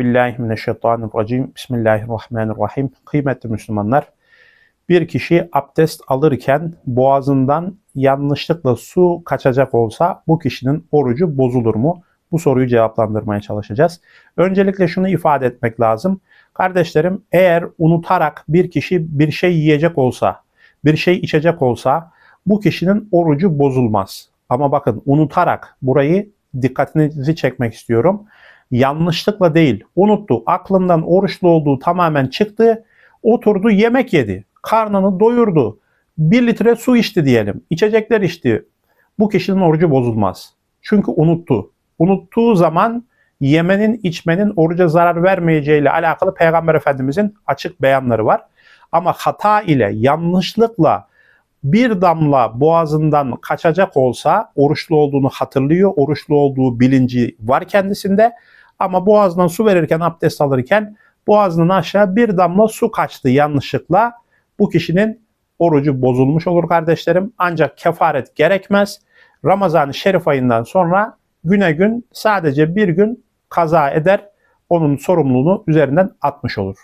billahi mineşşeytanirracim. Bismillahirrahmanirrahim. Kıymetli Müslümanlar, bir kişi abdest alırken boğazından yanlışlıkla su kaçacak olsa bu kişinin orucu bozulur mu? Bu soruyu cevaplandırmaya çalışacağız. Öncelikle şunu ifade etmek lazım. Kardeşlerim eğer unutarak bir kişi bir şey yiyecek olsa, bir şey içecek olsa bu kişinin orucu bozulmaz. Ama bakın unutarak burayı dikkatinizi çekmek istiyorum. Yanlışlıkla değil, unuttu. Aklından oruçlu olduğu tamamen çıktı. Oturdu yemek yedi. Karnını doyurdu. Bir litre su içti diyelim. İçecekler içti. Bu kişinin orucu bozulmaz. Çünkü unuttu. Unuttuğu zaman yemenin içmenin oruca zarar vermeyeceği ile alakalı Peygamber Efendimizin açık beyanları var. Ama hata ile yanlışlıkla bir damla boğazından kaçacak olsa oruçlu olduğunu hatırlıyor. Oruçlu olduğu bilinci var kendisinde. Ama boğazdan su verirken abdest alırken boğazından aşağı bir damla su kaçtı yanlışlıkla. Bu kişinin orucu bozulmuş olur kardeşlerim. Ancak kefaret gerekmez. Ramazan-ı Şerif ayından sonra güne gün sadece bir gün kaza eder. Onun sorumluluğunu üzerinden atmış olur.